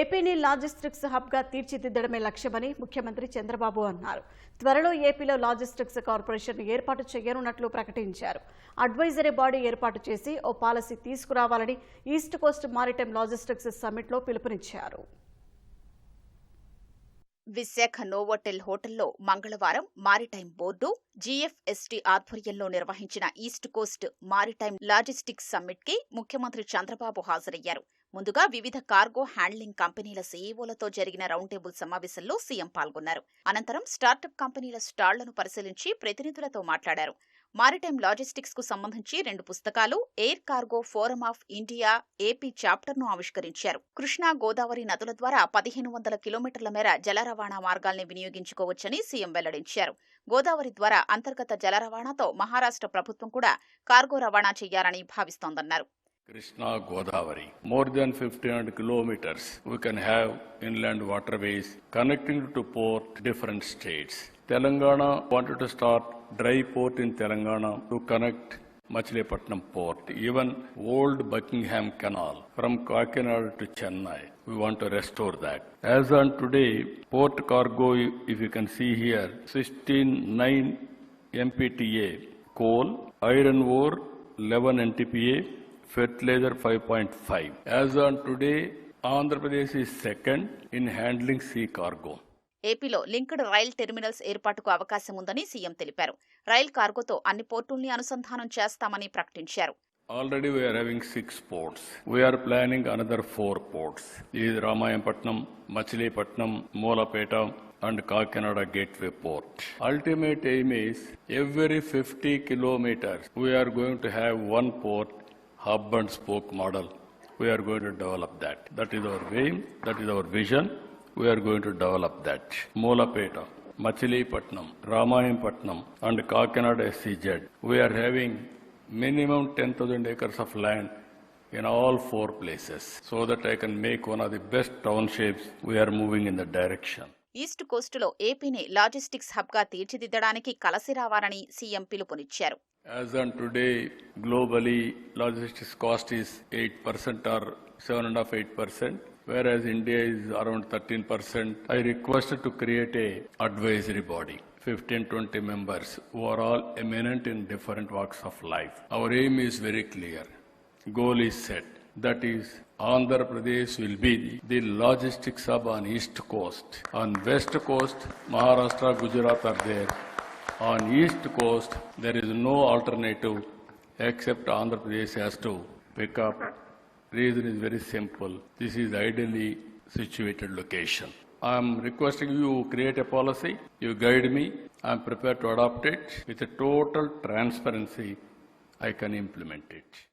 ఏపీని లాజిస్టిక్స్ హబ్గా తీర్చిదిద్దడమే లక్ష్యమని ముఖ్యమంత్రి చంద్రబాబు అన్నారు. త్వరలో ఏపీలో లాజిస్టిక్స్ కార్పొరేషన్ ఏర్పాటు చేయనున్నట్లు ప్రకటించారు. అడ్వైజరీ బాడీ ఏర్పాటు చేసి ఓ పాలసీ తీసుకురావాలని ఈస్ట్ కోస్ట్ మారిటైమ్ లాజిస్టిక్స్ సమ్మిట్లో పిలుపునిచ్చారు. విశాఖ నోవోటెల్ హోటల్లో మంగళవారం మారిటైమ్ బోర్డు జీఎఫ్ఎస్టీ ఆధ్వర్యంలో నిర్వహించిన ఈస్ట్ కోస్ట్ మారిటైమ్ లాజిస్టిక్స్ సమ్మిట్కి ముఖ్యమంత్రి చంద్రబాబు హాజరయ్యారు. ముందుగా వివిధ కార్గో హ్యాండ్లింగ్ కంపెనీల సీఈఓలతో జరిగిన రౌండ్ టేబుల్ సమావేశంలో సీఎం పాల్గొన్నారు. అనంతరం స్టార్టప్ కంపెనీల స్టాళ్ళను పరిశీలించి ప్రతినిధులతో మాట్లాడారు. మారిటైమ్ లాజిస్టిక్స్కు సంబంధించి రెండు పుస్తకాలు air cargo forum of India AP చాప్టర్ను ఆవిష్కరించారు. కృష్ణా గోదావరి నదుల ద్వారా పదిహేను వందల కిలోమీటర్ల మేర జల రవాణా మార్గాల్ని వినియోగించుకోవచ్చని సీఎం వెల్లడించారు. గోదావరి ద్వారా అంతర్గత జల రవాణాతో మహారాష్ట్ర ప్రభుత్వం కూడా కార్గో రవాణా చేయాలని భావిస్తోందన్నారు. Krishna Godavari. More than 1500 kilometers we can have inland waterways connecting to port different states. Telangana wanted to start dry port in Telangana to connect Machilipatnam port. Even old Buckingham Canal from Kakinada to Chennai. We want to restore that. As on today, port cargo, if you can see here, 16.9 MPTA, coal, iron ore, 11 NTPA, fertiliser five point five. As on today Andhra Pradesh ఈ second in handling sea cargo ఏపీలో linked rail terminals ఏర్పాటుకు అవకాశం ఉందని CM తెలిపారు. Rail కార్గోతో అన్ని పోర్టుల్ని అనుసంధానం చేస్తామని ప్రకటించారు. Already we're having six ports we're planning another four ports ఇది Ramayapatnam Machilipatnam Mulapeta and Kakinada gateway port ultimate aim is every fifty kilometres we're going to have one port hub and spoke model. We are going to develop that. That is our aim, that is our vision. We are going to develop that. Molapeta, Machilipatnam, Ramayapatnam and Kakinada SCZ. We are having minimum 10,000 acres of land in all four places so that I can make one of the best townships. We are moving in the direction. East కోస్టులో ఏపీని logistics హబ్గా తీర్చిదిద్దడానికి కలసి రావాలని CM పిలుపునిచ్చారు As on today, globally, logistics cost is 8% or 7.5%, whereas India is around 13%. I requested to create a advisory body. 15 20 members who are all eminent in different walks of life. Our aim is very clear. Goal is set. That is, Andhra Pradesh will be the logistics hub on east coast. On west coast, Maharashtra, Gujarat are there. On east coast, there is no alternative except Andhra Pradesh has to pick up. Reason is very simple. This is ideally situated location. I am requesting you create a policy, you guide me, I am prepared to adopt it with a total transparency. I can implement it.